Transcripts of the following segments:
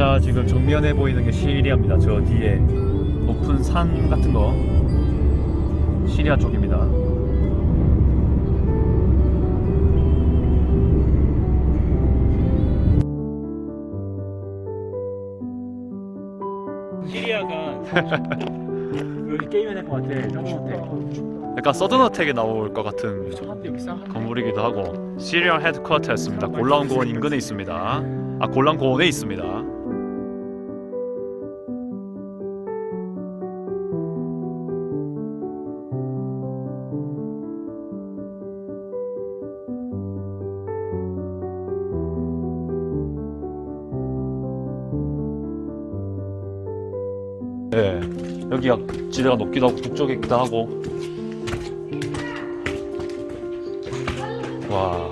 자 지금 정면에 보이는 게 시리아입니다. 저 뒤에 높은 산 같은 거 시리아 쪽입니다. 시리아가 여기 게임에 될것 같아. 서든어택. 약간 서든어택에 나올 것 같은. 건물이기도 하고 시리아 헤드쿼터였습니다. 골라온 고원 인근에 있습니다. 아 골란 고원에 있습니다. 네, 여기가 지대가 높기도 하고 북쪽이기도 하고. 와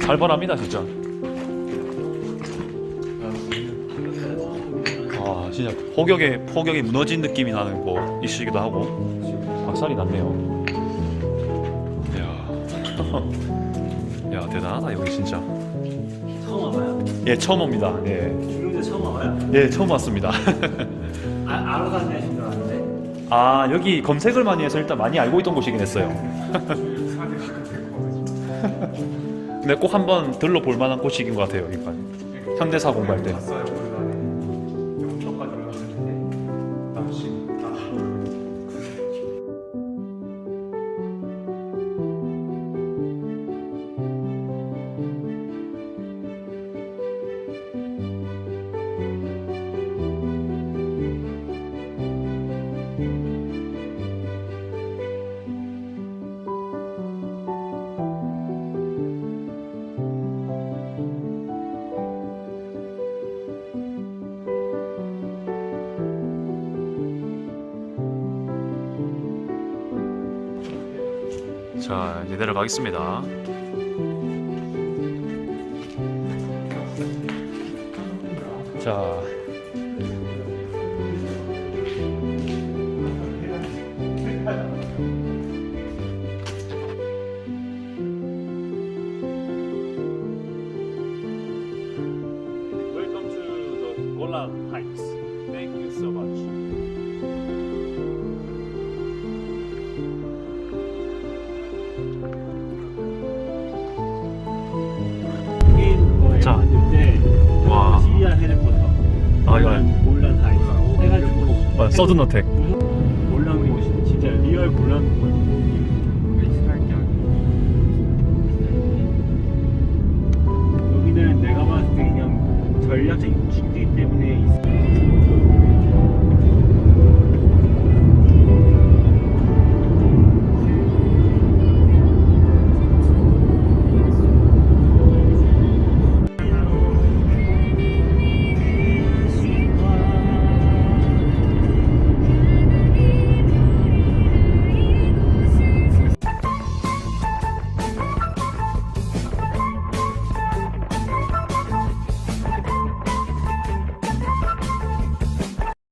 살벌합니다 진짜. 아 진짜 폭격에 폭격이 무너진 느낌이 나는 곳이시기도 하고. 박살이 났네요. 이야. 야 대단하다 여기 진짜. 처음 와봐요? 예 처음 옵니다. 예, 처음 와봐요? 예 처음 왔습니다 아, 알아서 다니신 줄 알았는데. 아 여기 검색을 많이 해서 일단 많이 알고 있던 곳이긴 했어요. 근데 꼭 한번 들러볼 만한 곳이긴 것 같아요 여기가 현대사 공부할 때 자 이제 내려가겠습니다 자 Golan Heights. Thank you so much. 왔는데 와. 시리아 헤드쿼터. 아, 이거 몰란 하이스. 해가지고 아, 서든 어택. 몰란 곳이 진짜 리얼 몰란 곳. 여기는 내가 봤을 때 그냥 전략적인 중지 때문에 있-